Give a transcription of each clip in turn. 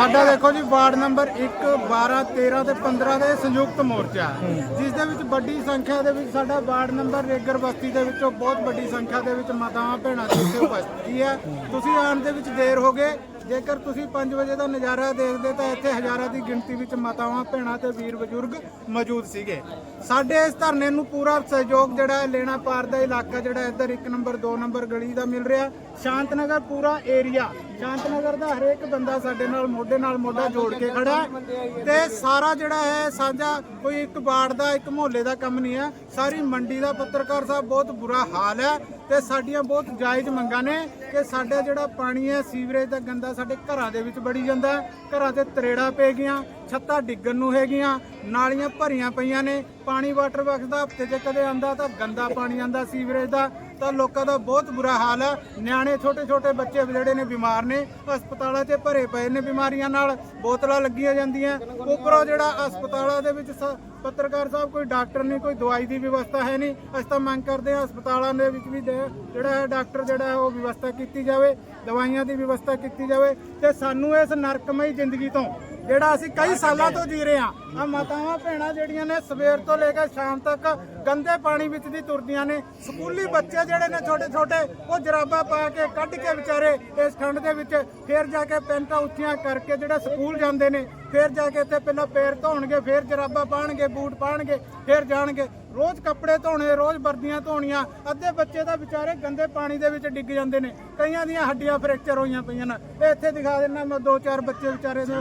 ਸਾਡਾ ਦੇਖੋ ਜੀ ਵਾਰਡ ਨੰਬਰ 1 12 13 ਤੇ 15 ਦੇ ਸੰਯੁਕਤ ਮੋਰਚਾ। ਹੈ, ਜਿਸ ਦੇ ਵਿੱਚ ਵੱਡੀ ਸੰਖਿਆ ਦੇ ਵਿੱਚ ਸਾਡਾ ਵਾਰਡ ਨੰਬਰ ਰੇਗਰ ਬਸਤੀ ਦੇ ਵਿੱਚੋਂ ਬਹੁਤ ਵੱਡੀ ਸੰਖਿਆ ਦੇ ਵਿੱਚ ਮਾਤਾਵਾਂ ਭੈਣਾਂ ਦੀ ਇੱਥੇ ਉਪਸਥਿਤੀ ਹੈ? ਤੁਸੀਂ ਆਉਣ ਦੇ ਵਿੱਚ ਦੇਰ ਹੋ ਗਏ। ਜੇਕਰ ਤੁਸੀਂ 5 ਵਜੇ ਦਾ ਨਜ਼ਾਰਾ ਦੇਖਦੇ ਤਾਂ ਇੱਥੇ ਹਜ਼ਾਰਾਂ ਦੀ ਗਿਣਤੀ ਵਿੱਚ ਮਾਤਾਵਾਂ ਭੈਣਾਂ ਤੇ ਵੀਰ ਬਜ਼ੁਰਗ ਮੌਜੂਦ ਸੀਗੇ। ਸਾਡੇ ਇਸ ਧਰਨੇ ਨੂੰ ਪੂਰਾ ਸਹਿਯੋਗ ਜਿਹੜਾ ਲੈਣਾ ਪਾਰ ਦਾ ਇਲਾਕਾ ਜਿਹੜਾ ਇੱਧਰ 1 ਨੰਬਰ 2 ਨੰਬਰ ਗਲੀ ਦਾ ਮਿਲ ਰਿਹਾ। ਸ਼ਾਂਤਨਗਰ ਪੂਰਾ ਏਰੀਆ ਸ਼ਾਂਤਨਗਰ ਦਾ ਹਰੇਕ ਬੰਦਾ ਸਾਡੇ ਨਾਲ ਮੋਢੇ ਨਾਲ ਮੋਢਾ ਜੋੜ ਕੇ ਖੜਾ ਹੈ ਤੇ ਸਾਰਾ ਜਿਹੜਾ ਹੈ ਸਾਂਝਾ ਕੋਈ ਇੱਕ ਬਾੜ ਦਾ, ਇੱਕ ਮੁਹੱਲੇ ਦਾ ਕੰਮ ਨਹੀਂ ਹੈ। ਸਾਰੀ ਮੰਡੀ ਦਾ ਪੱਤਰਕਾਰ ਸਾਹਿਬ ਬਹੁਤ ਬੁਰਾ ਹਾਲ ਹੈ ਤੇ ਸਾਡੀਆਂ ਬਹੁਤ ਜਾਇਜ਼ ਮੰਗਾਂ ਨੇ ਕਿ ਸਾਡਾ ਜਿਹੜਾ ਪਾਣੀ ਹੈ, ਸੀਵਰੇਜ ਦਾ ਗੰਦਾ ਸਾਡੇ ਘਰਾਂ ਦੇ ਵਿੱਚ ਵੜੀ ਜਾਂਦਾ ਘਰਾਂ ਤੇ ਤਰੇੜਾ ਪੈ ਗਈਆਂ, ਛੱਤਾਂ ਡਿੱਗਣ ਨੂੰ ਹੈਗੀਆਂ, ਨਾਲੀਆਂ ਭਰੀਆਂ ਪਈਆਂ ਨੇ, ਪਾਣੀ ਵਾਟਰ ਵਰਕਸ ਦਾ ਹਫ਼ਤੇ 'ਚ ਕਦੇ ਆਂਦਾ ਤਾਂ ਗੰਦਾ ਪਾਣੀ ਆਂਦਾ ਸੀਵਰੇਜ ਦਾ। ਤਾਂ ਲੋਕਾਂ ਦਾ ਬਹੁਤ ਬੁਰਾ ਹਾਲ ਹੈ। ਨਿਆਣੇ ਛੋਟੇ ਛੋਟੇ ਬੱਚੇ ਜਿਹੜੇ ਨੇ ਬਿਮਾਰ ਨੇ, ਹਸਪਤਾਲਾਂ 'ਚ ਭਰੇ ਪਏ ਨੇ ਬਿਮਾਰੀਆਂ ਨਾਲ, ਬੋਤਲਾਂ ਲੱਗੀਆਂ ਜਾਂਦੀਆਂ। ਉੱਪਰੋਂ ਜਿਹੜਾ ਹਸਪਤਾਲਾਂ ਦੇ ਵਿੱਚ ਸ- ਪੱਤਰਕਾਰ ਸਾਹਿਬ, ਕੋਈ ਡਾਕਟਰ ਨਹੀਂ, ਕੋਈ ਦਵਾਈ ਦੀ ਵਿਵਸਥਾ ਹੈ ਨਹੀਂ। ਅਸੀਂ ਤਾਂ ਮੰਗ ਕਰਦੇ ਹਾਂ ਹਸਪਤਾਲਾਂ ਦੇ ਵਿੱਚ ਵੀ ਜਿਹੜਾ ਹੈ ਡਾਕਟਰ ਜਿਹੜਾ ਹੈ ਉਹ ਵਿਵਸਥਾ ਕੀਤੀ ਜਾਵੇ, ਦਵਾਈਆਂ ਦੀ ਵਿਵਸਥਾ ਕੀਤੀ ਜਾਵੇ। ਤੇ ਸਾਨੂੰ ਇਸ ਨਰਕਮਈ ਜ਼ਿੰਦਗੀ ਤੋਂ ਜਿਹੜਾ ਅਸੀਂ ਕਈ ਸਾਲਾਂ ਤੋਂ ਜੀ ਰਹੇ ਹਾਂ। ਆ ਮਾਤਾਵਾਂ ਭੈਣਾਂ ਜਿਹੜੀਆਂ ਨੇ ਸਵੇਰ ਤੋਂ ਲੈ ਕੇ ਸ਼ਾਮ ਤੱਕ ਗੰਦੇ ਪਾਣੀ ਵਿੱਚ ਦੀ ਤੁਰਦੀਆਂ ਨੇ। ਸਕੂਲੀ ਬੱਚੇ ਜਿਹੜੇ ਨੇ ਛੋਟੇ ਛੋਟੇ, ਉਹ ਜਰਾਬਾਂ ਪਾ ਕੇ ਕੱਢ ਕੇ ਵਿਚਾਰੇ ਇਸ ਠੰਡ ਦੇ ਵਿੱਚ ਫੇਰ ਜਾ ਕੇ ਪੈਂਟਾਂ ਉੱਚੀਆਂ ਕਰਕੇ ਜਿਹੜਾ ਸਕੂਲ ਜਾਂਦੇ ਨੇ, ਫੇਰ ਜਾ ਕੇ ਇੱਥੇ ਪਹਿਲਾਂ ਪੈਰ ਧੋਣਗੇ, ਫੇਰ ਜਰਾਬਾਂ ਪਾਣਗੇ, ਬੂਟ ਪਾਣਗੇ, ਫੇਰ ਜਾਣਗੇ। ਰੋਜ਼ ਕੱਪੜੇ ਧੋਣੇ, ਰੋਜ਼ ਵਰਦੀਆਂ ਧੋਣੀਆਂ, ਅੱਧੇ ਬੱਚੇ ਤਾਂ ਵਿਚਾਰੇ ਗੰਦੇ ਪਾਣੀ ਦੇ ਵਿੱਚ ਡਿੱਗ ਜਾਂਦੇ ਨੇ। ਕਈਆਂ ਦੀਆਂ ਹੱਡੀਆਂ ਫ੍ਰੈਕਚਰ ਹੋਈਆਂ ਪਈਆਂ ਨੇ। ਇਹ ਇੱਥੇ ਦਿਖਾ ਦਿੰਦਾ ਮੈਂ ਦੋ ਚਾਰ ਬੱਚੇ ਵਿਚਾਰੇ ਦੇ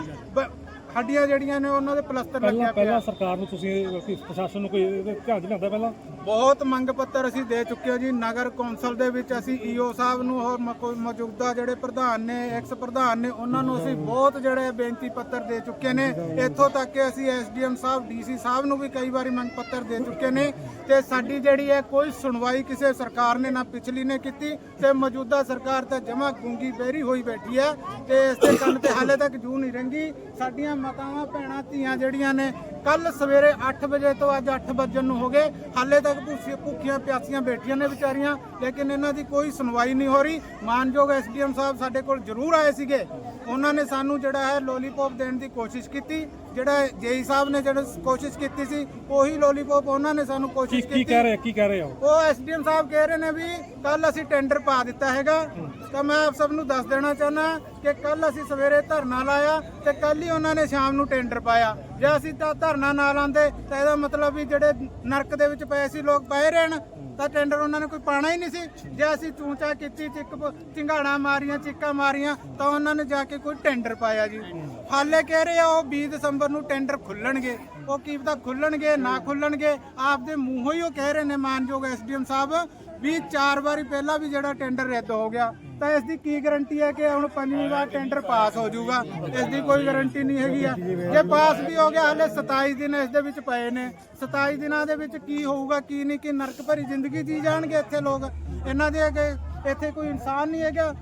ਹੱਡੀਆਂ ਜਿਹੜੀਆਂ ਨੇ ਉਹਨਾਂ ਦੇ ਪਲਸਤਰ ਲੱਗਿਆ ਪਹਿਲਾਂ ਪਿਆ। ਪਹਿਲਾਂ ਸਰਕਾਰ ਨੂੰ ਤੁਸੀਂ ਕਿ ਪ੍ਰਸ਼ਾਸਨ ਨੂੰ ਕੋਈ ਇਹਦੇ ਧਿਆਨ 'ਚ ਲਿਆਂਦਾ ਪਹਿਲਾਂ? ਬਹੁਤ ਮੰਗ ਪੱਤਰ ਅਸੀਂ ਦੇ ਚੁੱਕੇ ਹਾਂ ਜੀ। ਨਗਰ ਕੌਂਸਲ ਦੇ ਵਿੱਚ ਅਸੀਂ ਈਓ ਸਾਹਿਬ ਨੂੰ ਹੋਰ ਮ- ਕੋਈ ਮੌਜੂਦਾ ਜਿਹੜੇ ਪ੍ਰਧਾਨ ਨੇ ਐਕਸ ਪ੍ਰਧਾਨ ਨੇ ਉਹਨਾਂ ਨੂੰ ਅਸੀਂ ਬਹੁਤ ਜਿਹੜੇ ਬੇਨਤੀ ਪੱਤਰ ਦੇ ਚੁੱਕੇ ਨੇ। ਇੱਥੋਂ ਤੱਕ ਕਿ ਅਸੀਂ ਐਸਡੀਐਮ ਸਾਹਿਬ ਡੀਸੀ ਸਾਹਿਬ ਨੂੰ ਵੀ ਕਈ ਵਾਰੀ ਮੰਗ ਪੱਤਰ ਦੇ ਚੁੱਕੇ ਨੇ। ਤੇ ਸਾਡੀ ਜਿਹੜੀ ਹੈ ਕੋਈ ਸੁਣਵਾਈ ਕਿਸੇ ਸਰਕਾਰ ਨੇ ਨਾ ਪਿਛਲੀ ਨੇ ਕੀਤੀ ਤੇ ਮੌਜੂਦਾ ਸਰਕਾਰ ਤਾਂ ਜਮਾ ਗੂੰਗੀ ਬਹਿਰੀ ਹੋਈ ਬੈਠੀ ਹੈ ਤੇ ਇਸ ਦੇ ਕੰਨ ਤੇ ਹਾਲੇ ਤੱਕ ਜੂ ਨਹੀਂ ਰੰਗੀ। ਸਾਡੀਆਂ ਮਾਤਾਵਾਂ, ਭੈਣਾਂ, ਧੀਆਂ ਜਿਹੜੀਆਂ ਨੇ ਕੱਲ ਸਵੇਰੇ 8 ਵਜੇ ਤੋਂ ਅੱਜ 8 ਵਜੇ ਨੂੰ ਹੋ ਗਏ। ਹਾਲੇ ਤੱਕ ਭੁੱਖੀ- ਭੁੱਖੀਆਂ ਪਿਆਸੀਆਂ ਬੈਠੀਆਂ ਨੇ ਵਿਚਾਰੀਆਂ, ਲੇਕਿਨ ਇਹਨਾਂ ਦੀ ਕੋਈ ਸੁਣਵਾਈ ਨਹੀਂ ਹੋ ਰਹੀ। ਮਾਨਯੋਗ ਐਸਡੀਐਮ ਸਾਹਿਬ ਸਾਡੇ ਕੋਲ ਜ਼ਰੂਰ ਆਏ ਸੀਗੇ। ਉਹਨਾਂ ਨੇ ਸਾਨੂੰ ਜਿਹੜਾ ਹੈ ਲੋਲੀਪੌਪ ਦੇਣ ਦੀ ਕੋਸ਼ਿਸ਼ ਕੀਤੀ। ਜਿਹੜਾ ਜੇਈ ਸਾਹਿਬ ਨੇ ਜਿਹੜਾ ਕੋਸ਼ਿਸ਼ ਕੀਤੀ ਸੀ ਉਹੀ ਲੋਲੀਪੌਪ ਉਹਨਾਂ ਨੇ ਸਾਨੂੰ ਕੀ ਕੋਸ਼ਿਸ਼ ਕੀ ਕੀਤੀ। ਕਹਿ ਰਹੇ ਕੀ ਕਹਿ ਰਹੇ ਹੋ? ਉਹ ਐਸਡੀਐਮ ਸਾਹਿਬ ਕਹਿ ਰਹੇ ਨੇ ਵੀ ਕੱਲ ਅਸੀਂ ਟੈਂਡਰ ਪਾ ਦਿੱਤਾ ਹੈਗਾ। ਤਾਂ ਮੈਂ ਆਪ ਸਭ ਨੂੰ ਦੱਸ ਦੇਣਾ ਚਾਹੁੰਦਾ ਕਿ ਕੱਲ ਅਸੀਂ ਸਵੇਰੇ ਧਰਨਾ ਲਾਇਆ ਤੇ ਕੱਲ ਹੀ ਉਹਨਾਂ ਨੇ ਸ਼ਾਮ ਨੂੰ ਟੈਂਡਰ ਪਾਇਆ। ਜੇ ਅਸੀਂ ਤਾਂ ਧਰਨਾ ਨਾ ਲਾਉਂਦੇ ਤਾਂ ਇਹਦਾ ਮਤਲਬ ਵੀ ਜਿਹੜੇ ਨਰਕ ਦੇ ਵਿੱਚ ਪਏ ਸੀ ਲੋਕ ਪਏ ਰਹਿਣ। ਤਾਂ ਟੈਂਡਰ ਉਹਨਾਂ ਨੇ ਕੋਈ ਪਾਣਾ ਹੀ ਨਹੀਂ ਸੀ। ਜੇ ਅਸੀਂ ਚੂੰਚਾ ਕੀਤੀ, ਚਿੱਕ ਚਿੰਗਾੜਾ ਮਾਰੀਆਂ, ਚਿੱਕਾ ਮਾਰੀਆਂ, ਤਾਂ ਉਹਨਾਂ ਨੇ ਜਾ ਕੇ ਕੋਈ ਟੈਂਡਰ ਪਾਇਆ ਜੀ। ਹਾਲੇ ਕਹਿ ਰਹੇ ਆ ਉਹ 20 ਦਸੰਬਰ ਨੂੰ ਟੈਂਡਰ ਖੁੱਲਣਗੇ। ਉਹ ਕੀ ਪਤਾ ਖੁੱਲਣਗੇ, ਨਾ ਖੁੱਲਣਗੇ। ਆਪਦੇ ਮੂੰਹੋਂ ਹੀ ਉਹ ਕਹਿ ਰਹੇ ਨੇ ਮਾਨਯੋਗ ਐਸਡੀਐਮ ਸਾਹਿਬ, ਵੀ ਚਾਰ ਵਾਰੀ ਪਹਿਲਾਂ ਵੀ ਜਿਹੜਾ ਟੈਂਡਰ ਰੱਦ ਹੋ ਗਿਆ। ਤਾਂ ਇਸ ਦੀ ਕੀ ਗਾਰੰਟੀ ਹੈ ਕਿ ਹੁਣ ਪੰਜਵੀਂ ਵਾਰ ਟੈਂਡਰ ਪਾਸ ਹੋ ਜਾਊਗਾ? ਇਸ ਦੀ ਕੋਈ ਗਾਰੰਟੀ ਨਹੀਂ ਹੈਗੀ ਆ। ਜੇ ਪਾਸ ਵੀ ਹੋ ਗਿਆ, ਹਾਲੇ 27 ਦਿਨ ਇਸ ਦੇ ਵਿੱਚ ਪਏ ਨੇ। 27 ਦਿਨਾਂ ਦੇ ਵਿੱਚ ਕੀ ਹੋਊਗਾ, ਕੀ ਨਹੀਂ, ਕਿ ਨਰਕ ਭਰੀ ਜ਼ਿੰਦਗੀ ਜੀ ਜਾਣਗੇ ਇੱਥੇ ਲੋਕ। ਇਹਨਾਂ ਦੇ ਅੱਗੇ ਇੱਥੇ ਕੋਈ ਇਨਸਾਨ ਨਹੀਂ ਹੈਗਾ।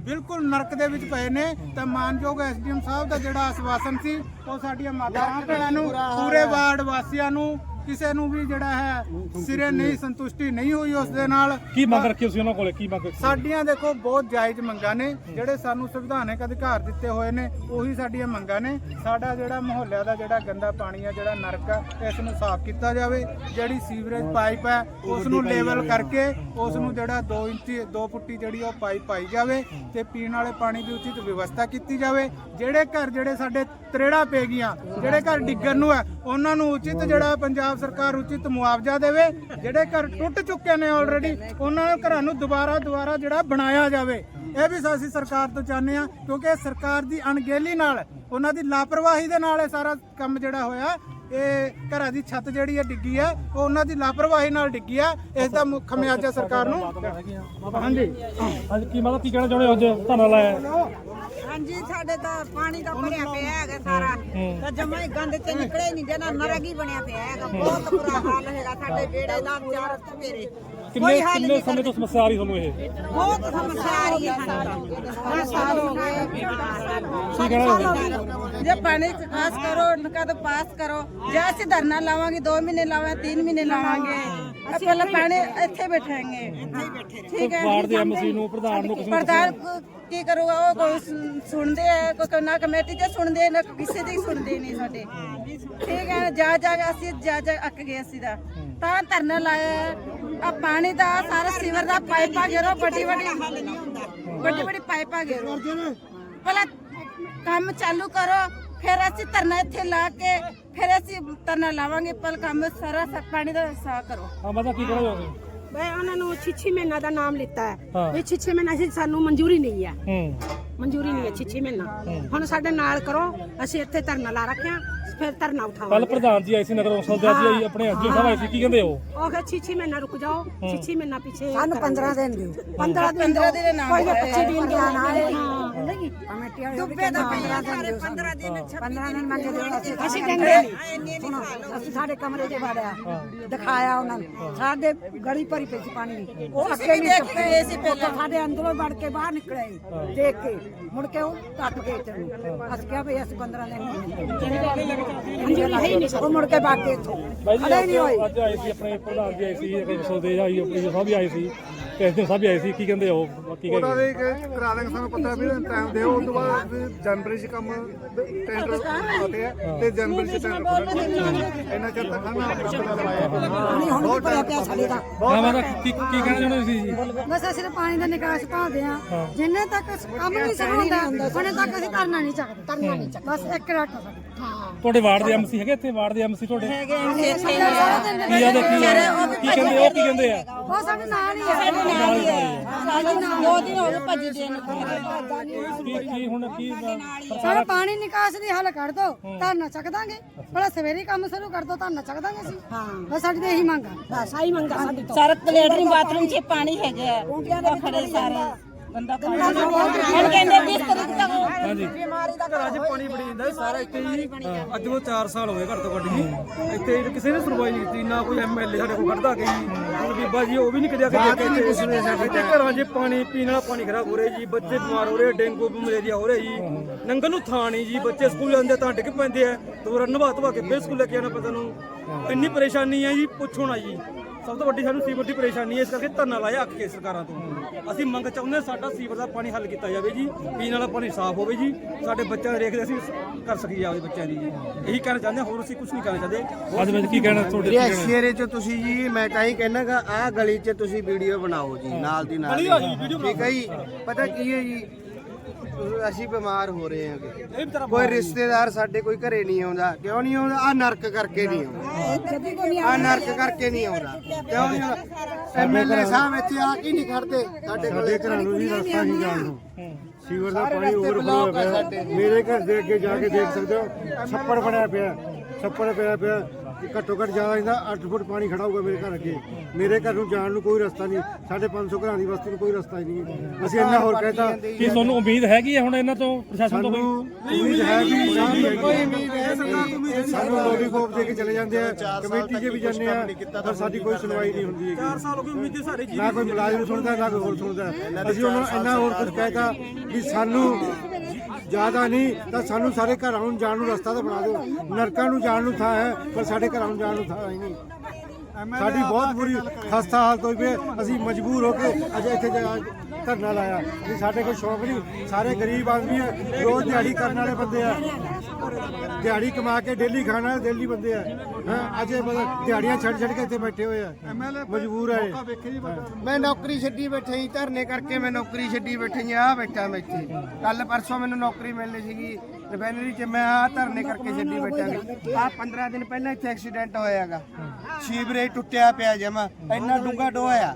ਬਿਲਕੁਲ ਨਰਕ ਦੇ ਵਿੱਚ ਪਏ ਨੇ। ਤਾਂ ਮਾਨਯੋਗ ਐਸਡੀਐਮ ਸਾਹਿਬ ਦਾ ਜਿਹੜਾ ਆਸਵਾਸਨ ਸੀ, ਉਹ ਸਾਡੀਆਂ ਮਾਤਾਵਾਂ ਭੈਣਾਂ ਨੂੰ, ਪੂਰੇ ਵਾਰਡ ਵਾਸੀਆਂ ਨੂੰ ਕਿਸੇ ਨੂੰ ਵੀ ਜਿਹੜਾ ਹੈ ਸਿਰੇ ਨਹੀਂ ਸੰਤੁਸ਼ਟੀ ਨਹੀਂ ਹੋਈ ਉਸ ਦੇ ਨਾਲ। ਕੀ ਮੰਗ ਰੱਖੀ ਤੁਸੀਂ ਉਹਨਾਂ ਕੋਲੇ? ਕੀ ਮੰਗ ਰੱਖੀ? ਸਾਡੀਆਂ ਦੇਖੋ ਬਹੁਤ ਜਾਇਜ਼ ਮੰਗਾਂ ਨੇ। ਜਿਹੜੇ ਸਾਨੂੰ ਸੰਵਿਧਾਨਕ ਅਧਿਕਾਰ ਦਿੱਤੇ ਹੋਏ ਨੇ ਉਹੀ ਸਾਡੀਆਂ ਮੰਗਾਂ ਨੇ। ਸਾਡਾ ਜਿਹੜਾ ਮੁਹੱਲਿਆਂ ਦਾ ਜਿਹੜਾ ਗੰਦਾ ਪਾਣੀ ਆ ਜਿਹੜਾ ਨਰਕ ਆ ਇਸ ਨੂੰ ਸਾਫ਼ ਕੀਤਾ ਜਾਵੇ। ਜਿਹੜੀ ਸੀਵਰੇਜ ਪਾਈਪ ਹੈ ਉਸ ਨੂੰ ਲੈਵਲ ਕਰਕੇ ਉਸ ਨੂੰ ਜਿਹੜਾ 2 ਇੰਚੀ 2 ਫੁੱਟੀ ਜਿਹੜੀ ਉਹ ਪਾਈਪ ਪਾਈ ਜਾਵੇ ਤੇ ਪੀਣ ਵਾਲੇ ਪਾਣੀ ਦੀ ਉਚਿਤ ਵਿਵਸਥਾ ਕੀਤੀ ਜਾਵੇ। ਜਿਹੜੇ ਘਰ ਜਿਹੜੇ ਸਾਡੇ ਤਰੇੜਾ ਪੈ ਗਈਆਂ ਜਿਹੜੇ ਘਰ ਡਿੱਗਣ ਨੂੰ ਹੈ ਉਹਨਾਂ ਨੂੰ ਉਚਿਤ ਜਿਹੜਾ ਪੰਜਾਬ ਸਰਕਾਰ ਉਚਿਤ ਮੁਆਵਜ਼ਾ ਦੇਵੇ, ਜਿਹੜੇ ਘਰ ਟੁੱਟ ਚੁੱਕੇ ਨੇ ਆਲਰੇਡੀ ਉਹਨਾਂ ਘਰਾਂ ਨੂੰ ਦੁਬਾਰਾ ਦੁਬਾਰਾ ਜਿਹੜਾ ਬਣਾਇਆ ਜਾਵੇ। ਇਹ ਵੀ ਅਸੀਂ ਸਰਕਾਰ ਤੋਂ ਚਾਹੁੰਦੇ ਆ ਕਿਉਂਕਿ ਸਰਕਾਰ ਦੀ ਅਣਗਹਿਲੀ ਨਾਲ, ਉਹਨਾਂ ਦੀ ਲਾਪਰਵਾਹੀ ਦੇ ਨਾਲ ਇਹ ਸਾਰਾ ਕੰਮ ਜਿਹੜਾ ਹੋਇਆ ਇਹ ਘਰਾਂ ਦੀ ਛੱਤ ਜਿਹੜੀ ਹੈ ਡਿੱਗੀ ਹੈ ਉਹ ਉਹਨਾਂ ਦੀ ਲਾਪਰਵਾਹੀ ਨਾਲ ਡਿੱਗੀ ਹੈ ਇਸ ਦਾ ਮੁੱਖ ਖਮਿਆਜਾ ਸਰਕਾਰ ਨੂੰ। ਹਾਂਜੀ। ਅੱਜ ਕੀ ਮਤਲਬ ਕੀ ਕਹਿਣਾ ਚਾਹੁੰਦੇ ਹੋ ਅੱਜ ਧਰਨਾ ਲਾਇਆ? ਹਾਂਜੀ ਸਾਡੇ ਤਾਂ ਪਾਣੀ ਦਾ ਭਰਿਆ ਪਿਆ ਹੈਗਾ ਸਾਰਾ। ਤਾਂ ਜਮਾ ਹੀ ਗੰਦ ਚ ਨਿਕਲੇ ਨਹੀਂ ਜਨਾ ਨਰਕ ਹੀ ਬਣਿਆ ਪਿਆ ਹੈਗਾ। ਬਹੁਤ ਬੁਰਾ ਹਾਲ ਹੈਗਾ ਸਾਡੇ ਬੇੜੇ ਦਾ ਚਾਰ ਚਪੇਰੇ ਕਿੰਨੇ ਕਿੰਨੇ ਸਮੇਂ ਤੋਂ ਸਮੱਸਿਆ ਆ ਰਹੀ ਤੁਹਾਨੂੰ ਇਹ? ਬਹੁਤ ਸਮੱਸਿਆ ਆ ਰਹੀ ਹੈ ਸਾਨੂੰ ਦਸ ਸਾਲ ਹੋ ਗਏ। ਕੀ ਕਹਿਣਾ ਚਾਹੁੰਦੇ ਜੇ ਪਾਣੀ ਚ ਖਾਸ ਕਰੋ ਇਨਕਾ ਤਾਂ ਪਾਸ ਕਰੋ ਜੇ ਅਸੀਂ ਧਰਨਾ ਲਾਵਾਂਗੇ 2 ਮਹੀਨੇ ਲਾਵਾਂਗੇ 3 ਮਹੀਨੇ ਲਾਵਾਂਗੇ ਅਸੀਂ ਪਹਿਲਾਂ ਪਾਣੀ ਇੱਥੇ ਬੈਠਾਂਗੇ। ਠੀਕ ਹੈ ਵਾਰਡ ਦੇ ਐਮਸੀ ਨੂੰ ਪ੍ਰਧਾਨ ਨੂੰ ਕਿਸੇ ਨੂੰ ਪ੍ਰਧਾਨ ਕੀ ਕਰੂਗਾ ਉਹ ਕੋਈ ਸੁਣ- ਸੁਣਦੇ ਆ ਕੋਈ ਨਾ ਕਮੇਟੀ ਤੇ ਸੁਣਦੇ ਨਾ ਕਿਸੇ ਦੀ ਸੁਣਦੇ ਨਹੀਂ ਸਾਡੇ। ਠੀਕ ਹੈ ਜਾ ਜਾ ਕੇ ਅਸੀਂ ਜਾ ਜਾ ਅੱਕ ਗਏ ਅਸੀਂ ਦਾ ਤਾਂ ਧਰਨਾ ਲਾਇਆ। ਆ ਪਾਣੀ ਦਾ ਸਾਰਾ ਸੀਵਰ ਦਾ ਪਾਈਪਾਂ ਘੇਰੋ ਵੱਡੀ ਵੱਡੀ। ਵੱਡੀ ਵੱਡੀ ਪਾਈਪਾਂ ਘੇਰੋ। ਪਹਿਲਾਂ ਕੰਮ ਚਾਲੂ ਕਰੋ ਫਿਰ ਅਸੀਂ ਧਰਨਾ ਇੱਥੇ ਲਾ ਕੇ ਫਿਰ ਅਸੀਂ ਧਰਨਾ ਲਾਵਾਂਗੇ। ਪਰ ਕੰਮ ਸਾਰਾ ਸ- ਪਾਣੀ ਦਾ ਸਾਹ ਕਰੋ। ਹਾਂ ਮਾਤਾ ਕੀ ਕਰੋਗੇ ਮੈਂ ਉਹਨਾਂ ਨੂੰ ਛਿੱਛੀ ਮਹੀਨਾ ਦਾ ਨਾਮ ਲਿੱਤਾ ਹਾਂ। ਹੈ। ਵੀ ਛਿੱਛੀ ਮਹੀਨਾ ਸੀ ਸਾਨੂੰ ਮਨਜ਼ੂਰੀ ਨਹੀਂ ਹੈ। ਹੂੰ। ਮਨਜ਼ੂਰੀ ਨਹੀਂ ਹੈ ਛਿੱਛੀ ਮਹੀਨਾ। ਹੁਣ ਸਾਡੇ ਨਾਲ ਕਰੋ ਅਸੀਂ ਇੱਥੇ ਧਰਨਾ ਲਾ ਰੱਖਿਆ। ਫਿਰ ਧਰਨਾ ਕੱਲ ਉਠਾਵਾਂਗੇ ਪ੍ਰਧਾਨ ਜੀ ਆਏ ਸੀ ਨਗਰ ਕੌਂਸਲ ਦੇ ਅੱਜ ਆਈ ਆਪਣੇ ਐਸਡੀ ਸਾਹਿਬ ਆਏ ਸੀ। ਕੀ ਕਹਿੰਦੇ ਉਹ ਉਹ ਕਹੇ ਛਿੱਛੀ ਮਹੀਨਾ ਰੁਕ ਜਾਓ ਛਿੱਛੀ ਮਹੀਨਾ ਪਿੱਛੇ ਸਾਨੂੰ 15 ਦਿਨ ਦਿਓ। 15 ਦਿਨ 15 ਦਿਨ ਨਾਮ ਕੋਈ ਲਿਖਾਇਆ 25 ਦਿਨ ਧਿਆਨ ਆਏ ਹਾਂ ਕਮੇਟੀ ਵਾਲੇ ਦੁੱਬੇ ਦਾ 15 ਦਿਨ ਦਿਓ 15 ਦਿਨ 15 ਦਿਨ ਮੰਗੇ ਦਿਓ ਅਸੀਂ ਸੁਣੋ ਅਸੀਂ ਸਾਡੇ ਕਮਰੇ 'ਚ ਵੜਿਆ ਦਿਖਾਇਆ ਉਹਨਾਂ ਨੂੰ ਸਾਡੇ ਗਲੀ ਭਰੀ ਪਈ ਸੀ ਪਾਣੀ ਦੀ ਉਹ ਅੱਗੇ ਨਹੀਂ ਕੇ ਗਏ ਸੀ ਪਹਿਲਾਂ ਸਾਡੇ ਅੰਦਰੋਂ ਵੜ ਕੇ ਬਾਹਰ ਨਿਕਲੇ ਦੇਖ ਕੇ ਮੁੜ ਕੇ ਉਹ ਟੱਪ ਗਏ ਤੈਨੂੰ ਅਸੀਂ ਕਿਹਾ ਵੀ ਅਸੀਂ 15 ਦਿਨ ਨਹੀਂ ਉਹ ਮੁੜ ਕੇ ਬਾਗੇ ਇੱਥੋਂ ਖੜੇ ਨਹੀਂ ਹੋਏ ਅੱਜ- ਆਏ ਸੀ ਆਪਣੇ ਪ੍ਰਧਾਨ ਜੀ ਆਏ ਸੀ ਕੌਂਸਲ ਦੇ ਆਈ ਆਪਣੀ ਸਾਹਿਬ ਵੀ ਆਏ ਸੀ ਤੇ ਸਾਹਿਬ ਵੀ ਆਏ ਸੀ? ਕੀ ਕਹਿੰਦੇ ਉਹ? ਕੀ ਕਹਿੰਦੇ ਕਿ ਕਰਾ ਦੇਣਗੇ ਸਾਨੂੰ ਪਤਾ ਵੀ ਟਾਈਮ ਦਿਓ ਉਸ ਤੋਂ ਬਾਅਦ ਵੀ ਜਨਵਰੀ 'ਚ ਕੰਮ ਟੈਂਡਰ ਆਤੇ ਆ ਤੇ ਜਨਵਰੀ 'ਚ ਟੈਂਡਰ ਪੂਰਾ ਇੰਨਾ ਚਿਰ ਤੱਕ ਖਾਣਾ ਨਹੀਂ ਹੁਣ ਵੀ ਭਰਿਆ ਪਿਆ ਸਾਡੇ ਦਾ। ਹਾਂ ਮਾਤਾ ਕੀ ਕੀ ਕਹਿਣਾ ਚਾਹੁੰਦੇ ਸੀ ਜੀ? ਬਸ ਅਸੀਂ ਤਾਂ ਪਾਣੀ ਦਾ ਨਿਕਾਸ ਭਾਲਦੇ ਆ ਜਿੰਨੇ ਤੱਕ ਕੰਮ ਨਹੀਂ ਸ਼ੁਰੂ ਹੁੰਦਾ ਉਹਨੇ ਤੱਕ ਅਸੀਂ ਕਰਨਾ ਨਹੀਂ ਚਾਹਦੇ। ਕਰਨਾ ਨਹੀਂ ਚਾਹਦੇ। ਬਸ ਇੱਕ ਰੱਖ ਸਾਡੇ ਤੁਹਾਡੇ ਵਾਰਡ ਦੇ ਐਮਸੀ ਹੈਗੇ ਇੱਥੇ? ਵਾਰਡ ਦੇ ਐਮਸੀ ਤੁਹਾਡੇ? ਹੈਗੇ ਕੀ ਆਦੇ ਕੀ ਆ? ਕੀ ਕਹਿੰਦੇ? ਉਹ ਕੀ ਕਹਿੰਦੇ ਆ? ਉਹ ਸਾਡੇ ਨਾਲ ਹੀ ਆ। ਨਾਲ ਹੀ ਹੈ ਸਾਡੇ ਨਾਲ ਦੋ ਦਿਨ ਹੋ ਗਏ ਭੱਜਦੇ ਨੂੰ। ਕੀ ਕੀ ਹੁਣ ਕੀ ਸਾਡਾ ਪਾਣੀ ਨਿਕਾਸ ਦੀ ਹੱਲ ਕਰ ਦੋ ਧਰਨਾ ਚੱਕ ਦਾਂਗੇ। ਪਹਿਲਾਂ ਸਵੇਰੇ ਹੀ ਕੰਮ ਸ਼ੁਰੂ ਕਰ ਦੋ ਧਰਨਾ ਚੱਕ ਦਾਂਗੇ ਅਸੀਂ। ਹਾਂ। ਬਸ ਸਾਡੀ ਤਾਂ ਇਹੀ ਮੰਗ ਆ। ਬਸ ਆਈ ਮੰਗਾ ਸਾਡੀ ਤੋਂ। ਸਾਰਾ ਲੈਟਰਿੰਗ ਬਾਥਰੂਮ 'ਚ ਪਾਣੀ ਹੈਗਾ। ਉਹ ਖੜੇ ਸਾਰੇ। ਬੰਦਾ ਪਾਣੀ ਹੁਣ ਕਹਿੰਦੇ 20 ਤਰੀਕ ਤੱਕ ਹਾਂਜੀ ਘਰਾਂ 'ਚ ਪਾਣੀ ਬੜੀ ਜਾਂਦਾ ਸਾਰਾ ਇੱਥੇ ਹੀ। ਅੱਜ ਉਹ 4 ਸਾਲ ਹੋ ਗਏ ਘੱਟ ਤੋਂ ਘੱਟ ਜੀ ਇੱਥੇ ਕਿਸੇ ਨੇ ਸੁਣਵਾਈ ਨਹੀਂ ਕੀਤੀ ਨਾ ਕੋਈ ਐਮਐਲਏ ਸਾਡੇ ਕੋਲ ਖੜਦਾ ਗਈ ਹੁਣ ਬੀਬਾ ਜੀ ਉਹ ਵੀ ਨਹੀਂ ਕਰਿਆ ਕਿ ਦੇਖ ਕੇ ਘਰਾਂ 'ਚ ਪਾਣੀ ਪੀਣ ਵਾਲਾ ਪਾਣੀ ਖਰਾਬ ਹੋ ਰਿਹਾ ਜੀ ਬੱਚੇ ਬਿਮਾਰ ਹੋ ਰਹੇ ਡੇਂਗੂ ਮਲੇਰੀਆ ਹੋ ਰਿਹਾ ਜੀ। ਨੰਗਲ ਨੂੰ ਥਾਂ ਨਹੀਂ ਜੀ ਬੱਚੇ ਸਕੂਲ ਜਾਂਦੇ ਤਾਂ ਡਿੱਗ ਪੈਂਦੇ ਆ। ਦੁਬਾਰਾ ਨਵਾ ਧਵਾ ਕੇ ਫੇਰ ਸਕੂਲ ਲੈ ਕੇ ਆਣਾ ਪਤਾ ਨੂੰ। ਇੰਨੀ ਪਰੇਸ਼ਾਨੀ ਹੈ ਜੀ ਪੁੱਛੋ ਨਾ ਜੀ। ਸਭ ਤੋਂ ਵੱਡੀ ਸਾਨੂੰ ਸੀਵਰ ਦੀ ਪਰੇਸ਼ਾਨੀ ਹੈ ਇਸ ਕਰਕੇ ਧਰਨਾ ਲਾਇਆ ਅੱਕ ਕੇ ਸਰਕਾਰਾਂ ਤੋਂ। ਅਸੀਂ ਮੰਗ ਚਾਹੁੰਦੇ ਹਾਂ ਸਾਡਾ ਸੀਵਰ ਦਾ ਪਾਣੀ ਹੱਲ ਕੀਤਾ ਜਾਵੇ ਜੀ ਪੀਣ ਵਾਲਾ ਪਾਣੀ ਸਾਫ਼ ਹੋਵੇ ਜੀ ਸਾਡੇ ਬੱਚਿਆਂ ਦੇ ਰੇਖ ਅਸੀਂ ਕਰ ਸਕੀਏ ਆਪਦੇ ਬੱਚਿਆਂ ਦੀ। ਜੀ ਇਹੀ ਕਹਿਣਾ ਚਾਹੁੰਦੇ ਹਾਂ, ਹੋਰ ਅਸੀਂ ਕੁਝ ਨਹੀਂ ਕਹਿਣਾ ਚਾਹੁੰਦੇ। ਅੱਜ ਵਿੱਚ ਕੀ ਕਹਿਣਾ ਤੁਹਾਡੇ ਕੀ ਕਹਿਣਾ? ਸ਼ੇਰੇ ਚ ਤੁਸੀਂ ਜੀ ਮੈਂ ਤਾਂ ਹੀ ਕਹਿਣਾਗਾ ਆਹ ਗਲੀ ਚ ਤੁਸੀਂ ਵੀਡੀਓ ਬਣਾਓ ਜੀ ਨਾਲ ਦੀ ਨਾਲ ਠੀਕ ਹੈ ਜੀ? ਪਤਾ ਕੀ ਹੈ ਜੀ ਅਸੀਂ ਬਿਮਾਰ ਹੋ ਰਹੇ ਹਾਂਗੇ ਕੋਈ ਰਿਸ਼ਤੇਦਾਰ ਸਾਡੇ ਕੋਈ ਘਰੇ ਨਹੀਂ ਆਉਂਦਾ। ਕਿਉਂ ਨਹੀਂ ਆਉਂਦਾ? ਆ ਨਰਕ ਕਰਕੇ ਨਹੀਂ ਆਉਂਦਾ। ਆ ਨਰਕ ਕਰਕੇ ਨਹੀਂ ਆਉਂਦਾ। ਕਿਉਂ ਨਹੀਂ ਆਉਂਦਾ? ਐਮਐਲਏ ਸਾਹਿਬ ਇੱਥੇ ਆ ਕੀ ਨਹੀਂ ਖੜਦੇ। ਸਾਡੇ ਕੋਲੇ ਘਰਾਂ ਨੂੰ ਵੀ ਰਸਤਾ ਨਹੀਂ ਜਾਣ ਨੂੰ ਸੀਵਰ ਦਾ ਪਾਣੀ ਓਵਰਫਲੋ ਹੋਇਆ ਪਿਆ। ਮੇਰੇ ਘਰ ਦੇ ਅੱਗੇ ਜਾ ਕੇ ਦੇਖ ਸਕਦੇ ਹੋ ਛੱਪੜ ਬਣਿਆ ਪਿਆ। ਛੱਪੜ ਪਿਆ ਪਿਆ। ਘੱਟੋ ਘੱਟ ਜ਼ਿਆਦਾ ਇਹਦਾ 8 ਫੁੱਟ ਪਾਣੀ ਖੜਾ ਹੋਊਗਾ ਮੇਰੇ ਘਰ ਅੱਗੇ। ਮੇਰੇ ਘਰ ਨੂੰ ਜਾਣ ਨੂੰ ਕੋਈ ਰਸਤਾ ਨਹੀਂ। ਸਾਡੇ 500 ਘਰਾਂ ਦੀ ਬਸਤੀ ਨੂੰ ਕੋਈ ਰਸਤਾ ਹੀ ਨਹੀਂ ਅਸੀਂ ਇੰਨਾ ਹੋਰ ਕਹਿਤਾ। ਕੀ ਤੁਹਾਨੂੰ ਉਮੀਦ ਹੈਗੀ ਹੈ ਹੁਣ ਇਹਨਾਂ ਤੋਂ? ਪ੍ਰਸ਼ਾਸਨ ਤੋਂ ਸਾਨੂੰ ਕੋਈ ਉਮੀਦ ਹੈ ਵੀ ਕੋਈ ਉਮੀਦ ਹੈ। ਸਾਨੂੰ ਲੋਬੀ ਕੋਪ ਦੇ ਕੇ ਚਲੇ ਜਾਂਦੇ ਆ। ਕਮੇਟੀ 'ਚ ਵੀ ਜਾਂਦੇ ਆ ਪਰ ਸਾਡੀ ਕੋਈ ਸੁਣਵਾਈ ਨਹੀਂ ਹੁੰਦੀ ਹੈਗੀ। 4 ਸਾਲ ਹੋ ਗਏ ਉਮੀਦ ਸਾਡੇ ਜੀ ਨਾ ਕੋਈ ਮੁਲਾਜ਼ਮ ਸੁਣਦਾ ਨਾ ਕੋਈ ਹੋਰ ਸੁਣਦਾ। ਅਸੀਂ ਉਹਨਾਂ ਨੂੰ ਇੰਨਾ ਹੋਰ ਕੁਝ ਕਹਿਤਾ ਵੀ ਸਾਨੂੰ ਜ਼ਿਆਦਾ ਨਹੀਂ ਤਾਂ ਸਾਨੂੰ ਸਾਰੇ ਘਰਾਂ ਨੂੰ ਜਾਣ ਨੂੰ ਰਸਤਾ ਤਾਂ ਬਣਾ ਦਿਓ। ਨਰਕਾਂ ਨੂੰ ਜਾਣ ਨੂੰ ਥਾਂ ਹੈ ਪਰ ਸਾਡੇ ਘਰਾਂ ਨੂੰ ਜਾਣ ਨੂੰ ਥਾਂ ਹੀ ਨਹੀਂ। ਸਾਡੀ ਬਹੁਤ ਬੁਰੀ ਖਸਤਾ ਹਾਲਤ ਹੋਈ ਪਈ। ਅਸੀਂ ਮਜਬੂਰ ਹੋ ਕੇ ਅੱਜ ਇੱਥੇ ਧਰਨਾ ਲਾਇਆ ਵੀ ਸਾਡੇ ਕੋਈ ਸ਼ੌਕ ਨਹੀਂ ਸਾਰੇ ਗਰੀਬ ਆਦਮੀ ਆ ਰੋਜ਼ ਦਿਹਾੜੀ ਕਰਨ ਵਾਲੇ ਬੰਦੇ ਆ। ਦਿਹਾੜੀ ਕਮਾ ਕੇ ਡੇਲੀ ਖਾਣ ਵਾਲੇ ਡੇਲੀ ਬੰਦੇ ਆ। ਹਾਂ ਅੱਜ ਇਹ ਮਤਲਬ ਦਿਹਾੜੀਆਂ ਛੱਡ ਛੱਡ ਕੇ ਇੱਥੇ ਬੈਠੇ ਹੋਏ ਆ। ਮਜਬੂਰ ਆ ਇਹ। ਮੈਂ ਨੌਕਰੀ ਛੱਡੀ ਬੈਠਾ ਜੀ ਧਰਨੇ ਕਰਕੇ ਮੈਂ ਨੌਕਰੀ ਛੱਡੀ ਬੈਠਾ ਆ ਬੈਠਾ ਮੈਂ ਇੱਥੇ। ਕੱਲ ਪਰਸੋਂ ਮੈਨੂੰ ਨੌਕਰੀ ਮਿਲਣੀ ਸੀਗੀ ਰਿਫਾਈਨਰੀ 'ਚ ਮੈਂ ਆ ਧਰਨੇ ਕਰਕੇ ਛੱਡੀ ਬੈਠਾ ਆ 15 ਦਿਨ ਪਹਿਲਾਂ ਇੱਥੇ ਐਕਸੀਡੈਂਟ ਹੋਇਆਗਾ। ਸੀਵਰੇਜ ਟੁੱਟਿਆ ਪਿਆ ਜਮਾ ਇੰਨਾ ਡੂੰਘਾ ਡੋਇਆ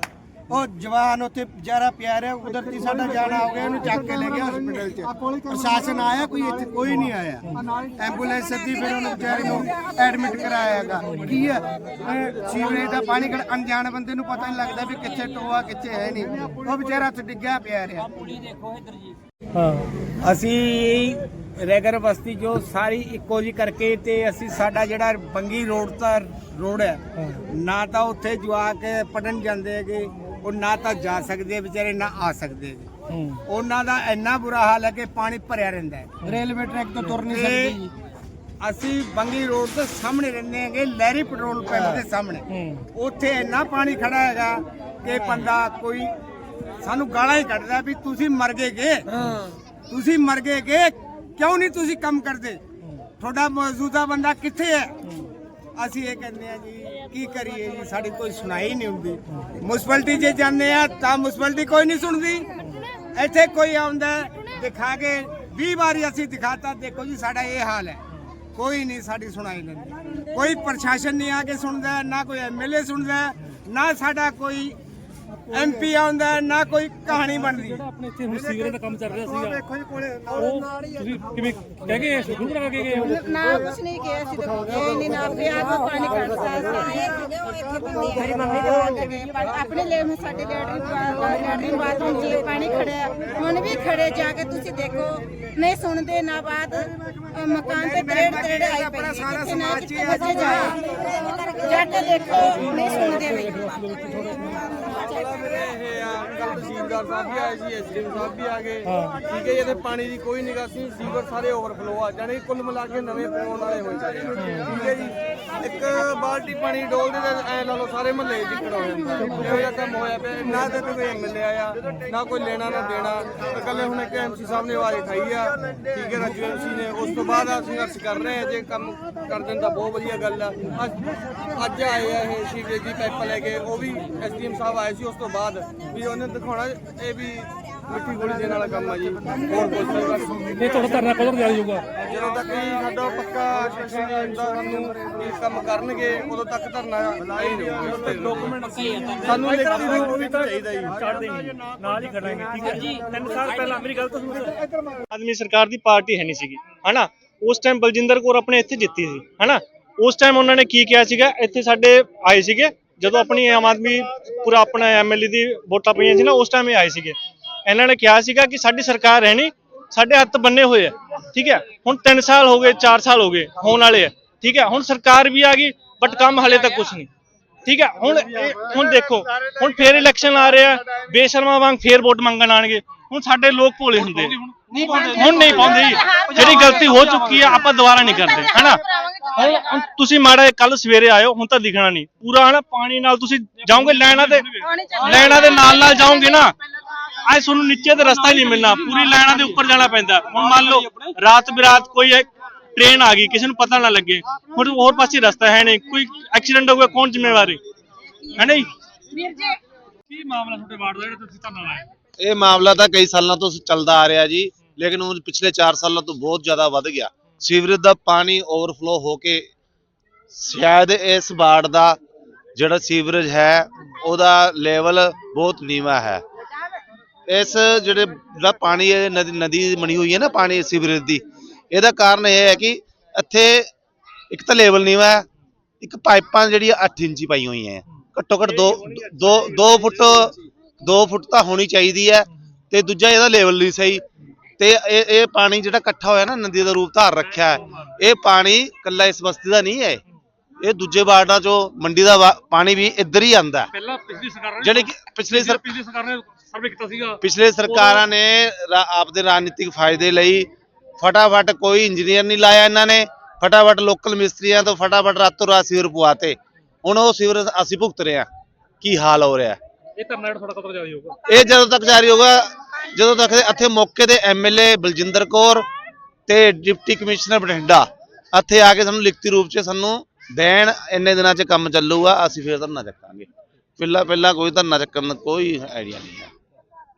ਉਹ ਜਵਾਨ ਉੱਥੇ ਵਿਚਾਰਾ ਪਿਆ ਰਿਹਾ ਕੁਦਰਤੀ ਸਾਡਾ ਜਾਣਾ ਹੋ ਗਿਆ ਇਹਨੂੰ ਚੱਕ ਕੇ ਲੈ ਗਿਆ ਹਸਪੀਟਲ 'ਚ। ਪ੍ਰਸ਼ਾਸਨ ਆਇਆ ਕੋਈ ਇੱਥੇ ਕੋਈ ਨਹੀਂ ਆਇਆ। ਐਂਬੂਲੈਂਸ ਸੱਦੀ ਫਿਰ ਉਹਨੂੰ ਵਿਚਾਰੇ ਨੂੰ ਐਡਮਿਟ ਕਰਾਇਆਗਾ। ਕੀ ਹੈ? ਸੀਵਰੇਜ ਦਾ ਪਾਣੀ ਕਿਹੜਾ? ਅਣਜਾਣ ਬੰਦੇ ਨੂੰ ਪਤਾ ਨਹੀਂ ਲੱਗਦਾ ਵੀ ਕਿੱਥੇ ਟੋਆ ਕਿੱਥੇ ਹੈ ਨਹੀਂ। ਉਹ ਵਿਚਾਰਾ ਉੱਥੇ ਡਿੱਗਿਆ ਪਿਆ ਰਿਹਾ। ਹਾਂ। ਅਸੀਂ ਰੈਗਰ ਬਸਤੀ ਜੋ ਸਾਰੀ ਇੱਕੋ ਜੀ ਕਰਕੇ ਤੇ ਅਸੀਂ ਸਾਡਾ ਜਿਹੜਾ ਬੰਗੀ ਰੋਡ ਦਾ ਰੋਡ ਹੈ ਨਾ ਤਾਂ ਉੱਥੇ ਜਵਾਕ ਪੜਨ ਜਾਂਦੇ ਹੈਗੇ। ਉਹ ਨਾ ਤਾਂ ਜਾ ਸਕਦੇ ਵਿਚਾਰੇ ਨਾ ਆ ਸਕਦੇ। ਹੂੰ। ਉਹਨਾਂ ਦਾ ਇੰਨਾ ਬੁਰਾ ਹਾਲ ਹੈ ਕਿ ਪਾਣੀ ਭਰਿਆ ਰਹਿੰਦਾ ਹੈ। ਰੇਲਵੇ ਟਰੈਕ ਤੋਂ ਤੁਰ ਨਹੀਂ ਤੇ ਸਕਦੀ ਅਸੀਂ ਬੰਗੀ ਰੋਡ ਦੇ ਸਾਹਮਣੇ ਰਹਿੰਦੇ ਹੈਗੇ ਲਹਿਰੀ ਪੈਟਰੋਲ ਪੰਪ ਦੇ ਸਾਹਮਣੇ। ਹੂੰ। ਉੱਥੇ ਇੰਨਾ ਪਾਣੀ ਖੜਾ ਹੈਗਾ ਕਿ ਬੰਦਾ ਕੋਈ ਸਾਨੂੰ ਗਾਲਾਂ ਹੀ ਕੱਢਦਾ ਵੀ ਤੁਸੀਂ ਮਰ ਗਏ ਗੇ ਤੁਸੀਂ ਮਰ ਗਏ ਗੇ ਕਿਉਂ ਨਹੀਂ ਤੁਸੀਂ ਕੰਮ ਕਰਦੇ? ਤੁਹਾਡਾ ਮੌਜੂਦਾ ਬੰਦਾ ਕਿੱਥੇ ਹੈ? ਅਸੀਂ ਇਹ ਕਹਿੰਦੇ ਆ ਜੀ ਕੀ ਕਰੀਏ ਜੀ? ਸਾਡੀ ਕੋਈ ਸੁਣਾਈ ਨਹੀਂ ਹੁੰਦੀ। ਮੁਨਸਪੈਲਿਟੀ ਜੇ ਜਾਂਦੇ ਆ, ਤਾਂ ਮੁਨਸਪੈਲਿਟੀ ਕੋਈ ਨਹੀਂ ਸੁਣਦੀ। ਇੱਥੇ ਕੋਈ ਆਉਂਦਾ, ਦਿਖਾ ਕੇ 20 ਵਾਰੀ ਅਸੀਂ ਦਿਖਾਤਾ, ਦੇਖੋ ਜੀ, ਸਾਡਾ ਇਹ ਹਾਲ ਹੈ। ਕੋਈ ਨਹੀਂ ਸਾਡੀ ਸੁਣਾਈ ਲੈਂਦੀ ਕੋਈ ਪ੍ਰਸ਼ਾਸਨ ਨਹੀਂ ਆ ਕੇ ਸੁਣਦਾ, ਨਾ ਕੋਈ ਐਮਐਲਏ ਸੁਣਦਾ, ਨਾ ਸਾਡਾ ਕੋਈ ਐਮਪੀ ਆਉਂਦਾ ਹੈ, ਨਾ ਕੋਈ ਕਹਾਣੀ ਬਣਦੀ। ਜਿਹੜਾ ਆਪਣੇ ਇੱਥੇ ਹੁਣ ਸੀਵਰੇਜ ਦਾ ਕੰਮ ਚੱਲ ਰਿਹਾ ਸੀਗਾ ਦੇਖੋ ਜੀ ਕੋਲੇ ਉਹ ਤੁਸੀਂ ਕਿਵੇਂ ਕਹਿ ਗਏ ਸ਼ੁਰੂ ਕਰਾ ਕੇ ਗਏ ਹੋ? ਨਾ ਕੁਛ ਨਹੀਂ ਕਿਹਾ ਸੀ ਤਾਂ ਇਹ ਨਹੀਂ ਨਾ ਪਿਆ ਤਾਂ ਪਾਣੀ ਕੱਢਦਾ ਮੇਰੀ ਮੰਮੀ ਦੇ ਆਪਣੇ ਲਈ ਮੈਂ ਸਾਡੇ ਲੈਟਰਿਨ ਲੈਟਰਿਨ ਬਾਥਰੂਮ ਜੀ ਪਾਣੀ ਖੜਿਆ ਹੁਣ ਵੀ ਖੜੇ ਜਾ ਕੇ ਤੁਸੀਂ ਦੇਖੋ ਨਹੀਂ ਸੁਣਦੇ ਨਾ ਬਾਤ ਮਕਾਨ ਤੇ ਤਰੇੜ ਤਰੇੜ ਆਈ ਪਈ ਹੈ। ਕਿੱਥੇ ਨਾ ਕਿੱਥੇ ਬੱਚੇ ਜਾਏ ਜਾ ਕੇ ਦੇਖੋ ਨਹੀਂ ਸੁਣਦੇ ਵੀ ਮੇਰੇ ਇਹ ਆ ਕੱਲ ਤਹਿਸੀਲਦਾਰ ਸਾਹਿਬ ਵੀ ਆਏ ਸੀ ਐਸਡੀਐਮ ਸਾਹਿਬ ਵੀ ਆ ਗਏ। ਠੀਕ ਹੈ ਜੀ ਇੱਥੇ ਪਾਣੀ ਦੀ ਕੋਈ ਨਿਕਾਸੀ ਸੀਵਰ ਸਾਰੇ ਓਵਰਫਲੋ ਆ। ਜਾਣੀ ਕੁੱਲ ਮਿਲਾ ਕੇ ਨਵੇਂ ਪਾਉਣ ਵਾਲੇ ਹੋਏ ਚਾਹੀਦੇ ਆ। ਠੀਕ ਹੈ ਜੀ ਇੱਕ ਬਾਲਟੀ ਪਾਣੀ ਡੋਲਦੇ ਤੇ ਐ ਲਾ ਲਓ ਸਾਰੇ ਮਹੱਲੇ ਚ ਇਕੜ ਹੋ ਜਾਂਦਾ। ਇਹੋ ਜਿਹਾ ਕੰਮ ਹੋਇਆ ਪਿਆ ਨਾ ਤੇ ਕੋਈ ਐਮਐਲਏ ਆਇਆ ਨਾ ਕੋਈ ਲੈਣਾ ਨਾ ਦੇਣਾ। ਇਕੱਲੇ ਹੁਣ ਇੱਕ ਐਮਸੀ ਸਾਹਿਬ ਨੇ ਆਵਾਜ਼ ਉਠਾਈ ਆ। ਠੀਕ ਹੈ ਰਾਜੂ ਐਮਸੀ ਨੇ। ਉਸ ਤੋਂ ਬਾਅਦ ਸੰਘਰਸ਼ ਕਰ ਰਹੇ ਹਾਂ ਜੇ ਕੰਮ ਕਰ ਦੇਣ ਤਾਂ ਬਹੁਤ ਵਧੀਆ ਗੱਲ ਆ। ਅੱਜ ਅੱਜ ਆਏ ਆ ਇਹ ਸੀਵਰੇਜ ਦੀ ਪਾਈਪ ਲੈ ਕੇ ਉਹ ਵੀ ਐਸਡੀਐਮ ਸਾਹਿਬ ਆਏ ਸੀ ਉਸ ਤੋਂ ਬਾਅਦ ਵੀ ਉਹਨੇ ਦਿਖਾਉਣਾ ਇਹ ਵੀ ਮਿੱਟੀ ਗੋਲੀ ਦੇਣ ਵਾਲਾ ਕੰਮ ਆ ਜੀ। ਹੋਰ ਕੁਝ ਨਹੀਂ ਇਹ ਤੁਹਾਡਾ ਧਰਨਾ ਕਦੋਂ ਜਾਰੀ ਹੋਊਗਾ? ਜਦੋਂ ਤੱਕ ਹੀ ਸਾਡਾ ਪੱਕਾ ਆਸ਼ਵਾਸਨ ਨਹੀਂ ਹੁੰਦਾ ਸਾਨੂੰ ਇਹ ਕੰਮ ਕਰਨਗੇ ਉਦੋਂ ਤੱਕ ਧਰਨਾ ਨਹੀਂ ਰਹੂਗਾ ਡਾਕੂਮੈਂਟ ਸਾਨੂੰ ਲਿਖਤੀ ਰੂਪ ਚਾਹੀਦਾ ਜੀ। ਨਾਲ ਹੀ ਖੜਾਂਗੇ ਠੀਕ ਹੈ? ਜੀ 3 ਸਾਲ ਪਹਿਲਾਂ ਮੇਰੀ ਗੱਲ ਤਾਂ ਸੁਣੋ ਆਦਮੀ ਸਰਕਾਰ ਦੀ ਪਾਰਟੀ ਹੈ ਨਹੀਂ ਸੀਗੀ ਹਨਾ? ਉਸ ਟਾਈਮ ਬਲਜਿੰਦਰ ਕੌਰ ਆਪਣੇ ਇੱਥੇ ਜਿੱਤੀ ਸੀ ਹਨਾ? ਉਸ ਟਾਈਮ ਉਹਨਾਂ ਨੇ ਕੀ ਕਿਹਾ ਸੀਗਾ? ਇੱਥੇ ਸਾਡੇ ਆਏ ਸੀਗੇ ਜਦੋਂ ਆਪਣੀ ਆਮ ਆਦਮੀ ਪੂਰਾ ਆਪਣਾ ਐਮਐਲਏ ਦੀ ਵੋਟਾਂ ਪਈਆਂ ਸੀ ਨਾ, ਉਸ ਟਾਈਮ ਇਹ ਆਏ ਸੀਗੇ। ਇਹਨਾਂ ਨੇ ਕਿਹਾ ਸੀਗਾ ਕਿ ਸਾਡੀ ਸਰਕਾਰ ਹੈ ਨਹੀਂ, ਸਾਡੇ ਹੱਥ ਬੰਨੇ ਹੋਏ ਆ, ਠੀਕ ਹੈ। ਹੁਣ 3 ਸਾਲ ਹੋ ਗਏ 4 ਸਾਲ ਹੋ ਗਏ ਹੋਣ ਵਾਲੇ ਆ, ਠੀਕ ਹੈ। ਹੁਣ ਸਰਕਾਰ ਵੀ ਆ ਗਈ ਬਟ ਕੰਮ ਹਲੇ ਤੱਕ ਕੁਝ ਨਹੀਂ, ਠੀਕ ਹੈ। ਹੁਣ ਹੁਣ ਦੇਖੋ, ਹੁਣ ਫੇਰ ਇਲੈਕਸ਼ਨ ਆ ਰਿਹਾ ਬੇਸ਼ਰਮਾ ਵਾਂਗ ਫੇਰ ਵੋਟ ਮੰਗਣ ਆਣਗੇ ਹੁਣ ਸਾਡੇ ਲੋਕ ਭੋਲੇ ਹੁੰਦੇ ਹੁਣ ਨਹੀਂ ਪਾਉਂਦੇ। ਜੀ ਜਿਹੜੀ ਗਲਤੀ ਹੋ ਚੁੱਕੀ ਆ ਆਪਾਂ ਦੁਬਾਰਾ ਨਹੀਂ ਕਰਦੇ ਹੈਨਾ? ਹੁਣ ਤੁਸੀਂ ਮਾੜਾ ਕੱਲ ਸਵੇਰੇ ਆਇਓ ਹੁਣ ਤਾਂ ਦਿਖਣਾ ਨਹੀਂ। ਪੂਰਾ ਹਨਾ ਪਾਣੀ ਨਾਲ ਤੁਸੀਂ ਜਾਓਗੇ ਲੈਣਾ ਤੇ ਲੈਣਾ ਦੇ ਨਾਲ ਨਾਲ ਜਾਓਗੇ ਨਾ। ਆਏ ਤੁਹਾਨੂੰ ਨੀਚੇ ਤੇ ਰਸਤਾ ਹੀ ਨਹੀਂ ਮਿਲਣਾ। ਪੂਰੀ ਲਾਈਨਾਂ ਦੇ ਉੱਪਰ ਜਾਣਾ ਪੈਂਦਾ। ਹੁਣ ਮੰਨ ਲਓ ਰਾਤ ਬਿਰਾਤ ਕੋਈ ਟ੍ਰੇਨ ਆ ਗਈ ਕਿਸੇ ਨੂੰ ਪਤਾ ਨਾ ਲੱਗੇ। ਹੁਣ ਹੋਰ ਪਾਸੇ ਰਸਤਾ ਹੈ ਨਹੀਂ। ਕੋਈ ਐਕਸੀਡੈਂਟ ਹੋ ਗਿਆ ਕੌਣ ਜ਼ਿੰਮੇਵਾਰ ਹੈ ਹੈ ਨਹੀਂ? ਕੀ ਮਾਮਲਾ ਤੁਹਾਡੇ ਵਾਰਡ ਦਾ ਜਿਹੜਾ ਤੁਸੀਂ ਧਰਨਾ ਲਾਇਆ? ਇਹ ਮਾਮਲਾ ਤਾਂ ਕਈ ਸਾਲਾਂ ਤੋਂ ਚੱਲਦਾ ਆ ਰਿਹਾ ਜੀ। ਲੇਕਿਨ ਹੁਣ ਪਿਛਲੇ 4 ਸਾਲਾਂ ਤੋਂ ਬਹੁਤ ਜ਼ਿਆਦਾ ਵੱਧ ਗਿਆ। ਸੀਵਰੇਜ ਦਾ ਪਾਣੀ ਓਵਰਫਲੋ ਹੋ ਕੇ ਸ਼ਾਇਦ ਇਸ ਵਾਰਡ ਦਾ ਜਿਹੜਾ ਸੀਵਰੇਜ ਹੈ, ਉਹਦਾ ਲੈਵਲ ਬਹੁਤ ਨੀਵਾ ਹੈ। ਇਸ ਜਿਹੜੇ ਜਿਹੜਾ ਪਾਣੀ ਇਹ ਨਦੀ ਨਦੀ ਬਣੀ ਹੋਈ ਹੈ ਨਾ ਪਾਣੀ ਸੀਵਰੇਜ ਦੀ, ਇਹਦਾ ਕਾਰਨ ਇਹ ਹੈ ਕਿ ਇੱਥੇ ਇੱਕ ਤਾਂ ਲੈਵਲ ਨੀਵਾ ਹੈ, ਇੱਕ ਪਾਈਪਾਂ ਜਿਹੜੀਆਂ 8 ਇੰਚੀ ਪਾਈ ਹੋਈਆਂ ਹੈ। ਘੱਟੋ ਘੱਟ 2 2 2 ਫੁੱਟ 2 ਫੁੱਟ ਤਾਂ ਹੋਣੀ ਚਾਹੀਦੀ ਹੈ ਤੇ ਦੂਜਾ ਇਹਦਾ ਲੈਵਲ ਨਹੀਂ ਸਹੀ। ਤੇ ਇਹ ਇਹ ਪਾਣੀ ਜਿਹੜਾ ਇਕੱਠਾ ਹੋਇਆ ਨਾ ਨਦੀ ਦਾ ਰੂਪ ਧਾਰ ਰੱਖਿਆ ਹੈ ਇਹ ਪਾਣੀ ਕੱਲਾ ਇਸ ਬਸਤੀ ਦਾ ਨਹੀਂ ਹੈ। ਇਹ ਦੂਜੇ ਵਾਰਡਾਂ ਚੋਂ ਮੰਡੀ ਦਾ ਵਾ- ਪਾਣੀ ਵੀ ਇੱਧਰ ਹੀ ਆਂਦਾ ਪਹਿਲਾਂ ਪਿਛਲੀ ਸਰਕਾਰ ਨੇ ਜਿਹੜੇ ਕਿ ਪਿਛਲੇ ਸਰ ਪਿਛਲੀ ਸਰਕਾਰ ਨੇ ਸਰਵੇ ਕੀਤਾ ਸੀਗਾ। ਪਿਛਲੇ ਸਰਕਾਰਾਂ ਨੇ ਰਾ- ਆਪਦੇ ਰਾਜਨੀਤਿਕ ਫਾਇਦੇ ਲਈ ਫਟਾਫਟ ਕੋਈ ਇੰਜੀਨੀਅਰ ਨਹੀਂ ਲਾਇਆ ਇਹਨਾਂ ਨੇ। ਫਟਾਫਟ ਲੋਕਲ ਮਿਸਤਰੀਆਂ ਤੋਂ ਫਟਾਫਟ ਰਾਤੋਂ ਰਾਤ ਸੀਵਰ ਪਵਾਤੇ। ਹੁਣ ਉਹ ਸੀਵਰ ਅਸੀਂ ਭੁਗਤ ਰਹੇ ਹਾਂ। ਕੀ ਹਾਲ ਹੋ ਰਿਹਾ ਹੈ? ਇਹ ਧਰਨਾ ਜਿਹੜਾ ਤੁਹਾਡਾ ਕਦੋਂ ਜਾਰੀ ਹੋਊਗਾ। ਇਹ ਜਦੋਂ ਤੱਕ ਜਾਰੀ ਹੋਗਾ ਜਦੋਂ ਤੱਕ ਇੱਥੇ ਮੌਕੇ ਤੇ ਐਮਐਲਏ ਬਲਜਿੰਦਰ ਕੌਰ ਤੇ ਡਿਪਟੀ ਕਮਿਸ਼ਨਰ ਬਠਿੰਡਾ ਇੱਥੇ ਆ ਕੇ ਸਾਨੂੰ ਲਿਖਤੀ ਰੂਪ 'ਚ ਸਾਨੂੰ ਦੇਣ ਇੰਨੇ ਦਿਨਾਂ 'ਚ ਕੰਮ ਚੱਲੂਗਾ, ਅਸੀਂ ਫਿਰ ਧਰਨਾ ਚੱਕਾਂਗੇ। ਪਹਿਲਾਂ ਪਹਿਲਾਂ ਕੋਈ ਧਰਨਾ ਚੱਕਣ ਦਾ ਕੋਈ ਆਈਡੀਆ ਨਹੀਂ ਹੈ।